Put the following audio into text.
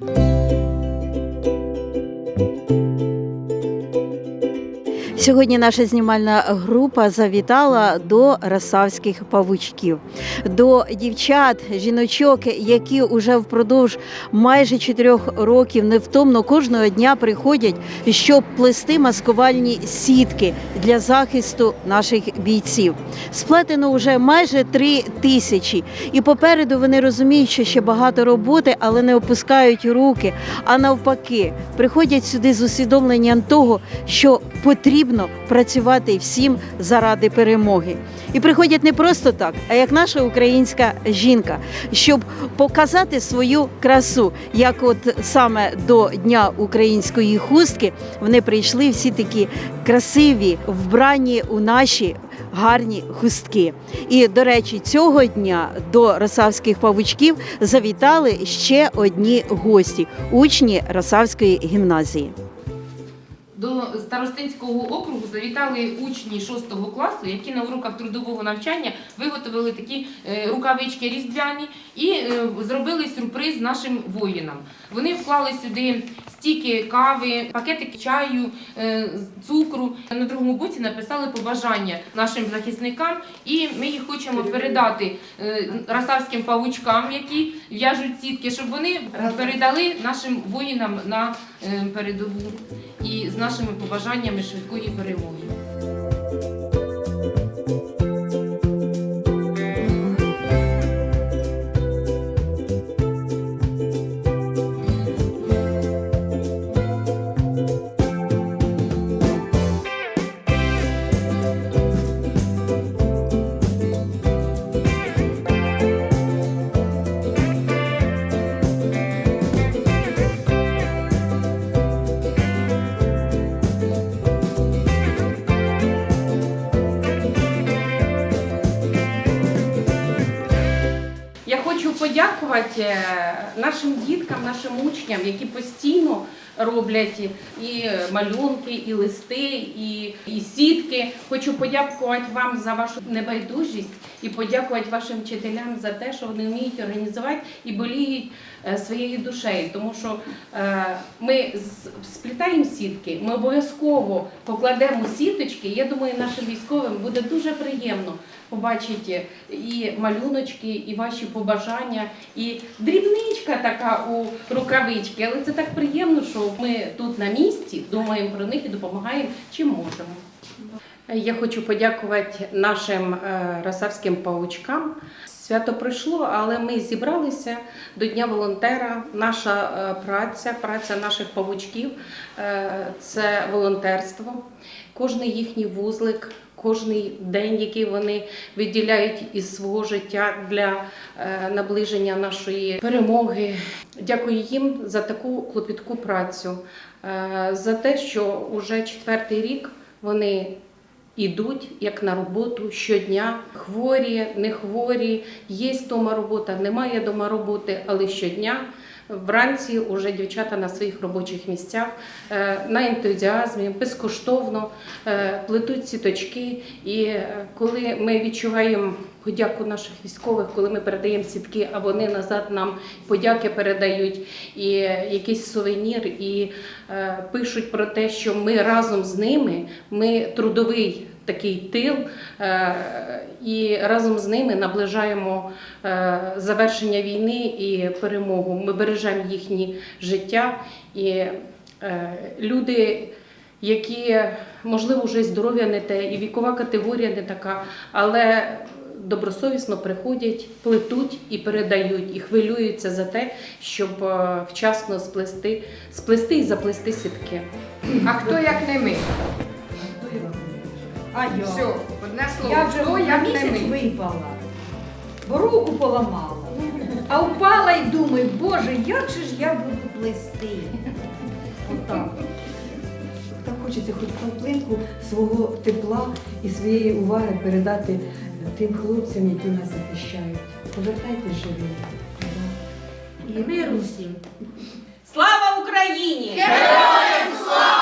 Música Сьогодні наша знімальна група завітала до росавських павучків, до дівчат, жіночок, які вже впродовж майже чотирьох років невтомно кожного дня приходять, щоб плести маскувальні сітки для захисту наших бійців. Сплетено вже майже три тисячі, і попереду вони розуміють, що ще багато роботи, але не опускають руки. А навпаки, приходять сюди з усвідомленням того, що потрібно працювати всім заради перемоги. І приходять не просто так, а як наша українська жінка, щоб показати свою красу. Як от саме до Дня української хустки вони прийшли всі такі красиві, вбрані у наші гарні хустки. І до речі, цього дня до росавських павучків завітали ще одні гості учні Росавської гімназії. До старостинського округу завітали учні 6 класу, які на уроках трудового навчання виготовили такі е, рукавички різдвяні і е, зробили сюрприз нашим воїнам. Вони вклали сюди стільки кави, пакетики чаю, е, цукру. На другому боці написали побажання нашим захисникам, і ми їх хочемо передати е, росавським павучкам, які в'яжуть сітки, щоб вони передали нашим воїнам на е, передову і з нашими побажаннями швидкої перемоги. Подякувати е, нашим діткам, нашим учням, які постійно роблять і малюнки, і листи, і, і сітки. Хочу подякувати вам за вашу небайдужість і подякувати вашим вчителям за те, що вони вміють організувати і боліють е, своєю душею. Тому що е, ми сплітаємо сітки, ми обов'язково покладемо сіточки. Я думаю, нашим військовим буде дуже приємно побачити і малюночки, і ваші побажання, і дрібничка така у рукавички. Але це так приємно, що ми тут на місці думаємо про них і допомагаємо чим можемо. Я хочу подякувати нашим е, росавським паучкам. Свято пройшло, але ми зібралися до Дня волонтера. Наша е, праця, праця наших павучків е, це волонтерство. Кожний їхній вузлик, кожний день, який вони виділяють із свого життя для наближення нашої перемоги. Дякую їм за таку клопітку працю, за те, що уже четвертий рік вони ідуть як на роботу щодня. Хворі, не хворі, є вдома робота, немає вдома роботи, але щодня. Вранці вже дівчата на своїх робочих місцях е, на ентузіазмі, безкоштовно е, плетуть сіточки. І е, коли ми відчуваємо подяку наших військових, коли ми передаємо сітки, а вони назад нам подяки передають і якийсь сувенір, і пишуть про те, що ми разом з ними, ми трудовий такий тил, е, і разом з ними наближаємо е, завершення війни і перемогу. Ми бережемо їхні життя і е, люди. Які можливо вже здоров'я не те, і вікова категорія не така, але добросовісно приходять, плетуть і передають, і хвилюються за те, щоб вчасно сплести, сплести і заплести сітки. А хто як не ми? А я? Все, одне слово, Я вже хто на як не місяць ми? випала, бо руку поламала. А впала і думаю, боже, як же ж я буду плести? Отак. Так хочеться хоч краплинку свого тепла і своєї уваги передати тим хлопцям, які нас захищають. Повертайтесь живі. І миру всім. Слава Україні! Героям слава!